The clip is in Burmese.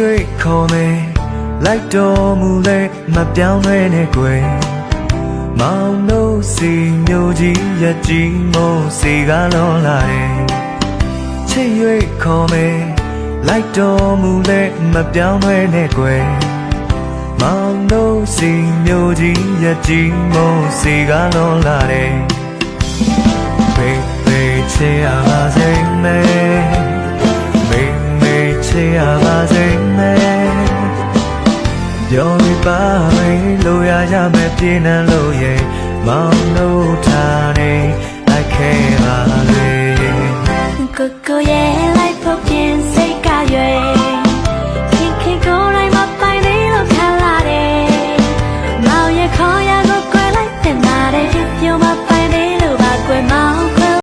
၍ခေါ်မယ်လိုက်တော်မူလဲမပြောင်းလဲနဲ့ကွယ်မောင်တို့စီမျိုးကြီးရကြီးမို့စီကားလွန်လာတယ်ချစ်၍ခေါ်မယ်လိုက်တော်မူလဲမပြောင်းလဲနဲ့ကွယ်မောင်တို့စီမျိုးကြီးရကြီးမို့စီကားလွန်လာတယ်မေမေချေရပါစေ ပြောမိပါမယ်လိုရရမယ်ပြေနှံလို့ရဲ့မောင်တို့ထားနေလိုက်ခဲ့ပါလေကိုကိုရဲ့လိုက်ဖို့ပြင်စိတ်ကရွယ်ခင်ခင်ကိုနိုင်မပိုင်သေးလို့ခလာတယ်မောင်ရဲ့ခေါ်ရကိုကွယ်လိုက်တင်ပါတယ်ပြပြမပါ